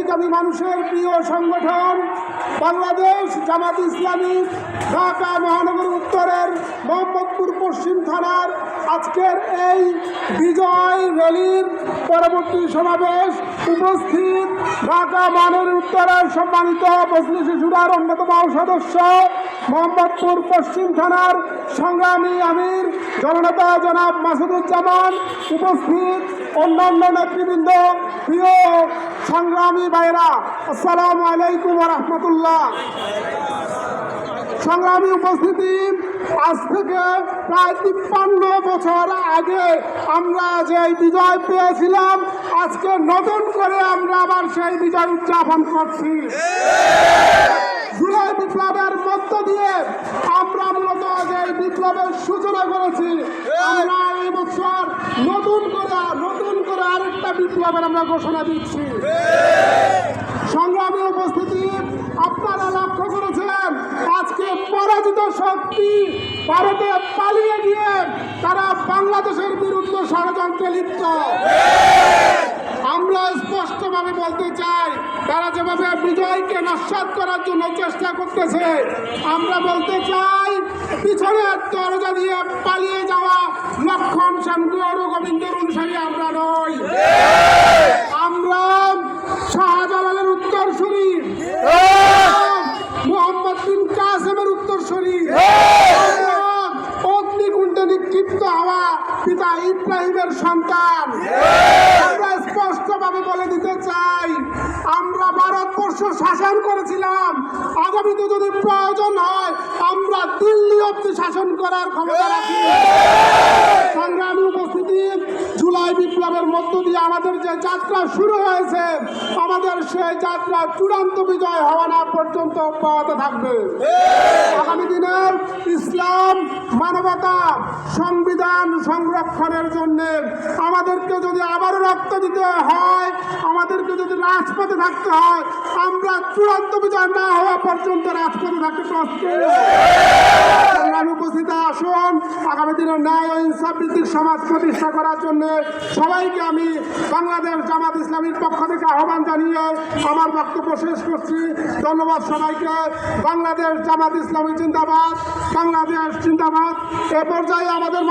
মুক্তিকামী মানুষের প্রিয় সংগঠন বাংলাদেশ জামাত ইসলামী, ঢাকা মহানগর উত্তরের মোহাম্মদপুর পশ্চিম থানার আজকের এই বিজয় র্যালির পরবর্তী সমাবেশ উপস্থিত ঢাকা মহানগর উত্তরের সম্মানিত মজলিস শিশুরার অন্যতম সদস্য মোহাম্মদপুর পশ্চিম থানার সংগ্রামী আমির, জননেতা জনাব মাসুদুজ্জামান, উপস্থিত অন্যান্য নেতৃবৃন্দ, প্রিয় সংগ্রামী ভাইরা, আসসালামু আলাইকুম রহমতুল্লাহ। সংগ্রামী উপস্থিতি, আজ থেকে প্রায় তিপ্পান্ন বছর আগে আমরা যে বিজয় পেয়েছিলাম, আজকে নতুন করে আমরা আবার সেই বিজয় উদযাপন করছি। জুলাই বিপ্লবের মধ্য দিয়ে আমরা মূলত যে বিপ্লবের সূচনা করেছি, আমরা এই বছর নতুন করে নতুন করে আরেকটা বিপ্লবের আমরা ঘোষণা দিচ্ছি সংগ্রামী উপস্থিতি আপনারা লক্ষ্য করেছিলেন আজকে পরাজিত শক্তি ভারতে পালিয়ে গিয়ে তারা বাংলাদেশের বিরুদ্ধে ষড়যন্ত্রে লিপ্ত। আমরা স্পষ্টভাবে বলতে চাই, তারা যেভাবে বিজয়কে নস্বাত করার জন্য চেষ্টা করতেছে, আমরা বলতে চাই পিছনের দরজা দিয়ে পালিয়ে যাওয়া লক্ষণ সেন গৌর গোবিন্দের অনুসারী আমরা নই। শরীর। অগ্নিকুণ্ডে নিক্ষিপ্ত হওয়া পিতা ইব্রাহিমের সন্তান। আমরা স্পষ্টভাবে বলে দিতে চাই আমরা ভারতবর্ষ শাসন করেছিলাম। আগামীতে যদি প্রয়োজন হয় আমরা দিল্লি অব্দি শাসন করার ক্ষমতা রাখি। সংগ্রামী উপস্থিতি জুলাই বিপ্লবের মধ্য দিয়ে আমাদের যে যাত্রা শুরু হয়েছে সেই যাত্রা চূড়ান্ত বিজয় হওয়া না পর্যন্ত অব্যাহত থাকবে। আগামী দিনের ইসলাম, মানবতা, সংবিধান সংরক্ষণের জন্য আমাদেরকে যদি আবারও রক্ত দিতে হয় রাজপথে থাকতে হয়। আমরা চূড়ান্ত বিজয় না হওয়া পর্যন্ত রাজপথে থাকতে প্রস্তুত। উপস্থিত আসুন। আগামী দিনে ন্যায় ও ইনসাফ ভিত্তিক সমাজ প্রতিষ্ঠা করার জন্য সবাইকে আমি বাংলাদেশ জামাত ইসলামীর পক্ষ থেকে আহ্বান জানিয়ে আমার বক্তব্য শেষ করছি। ধন্যবাদ সবাইকে। বাংলাদেশ জামাত ইসলামী জিন্দাবাদ। বাংলাদেশ জিন্দাবাদ। এ পর্যায়ে আমাদের মাঝে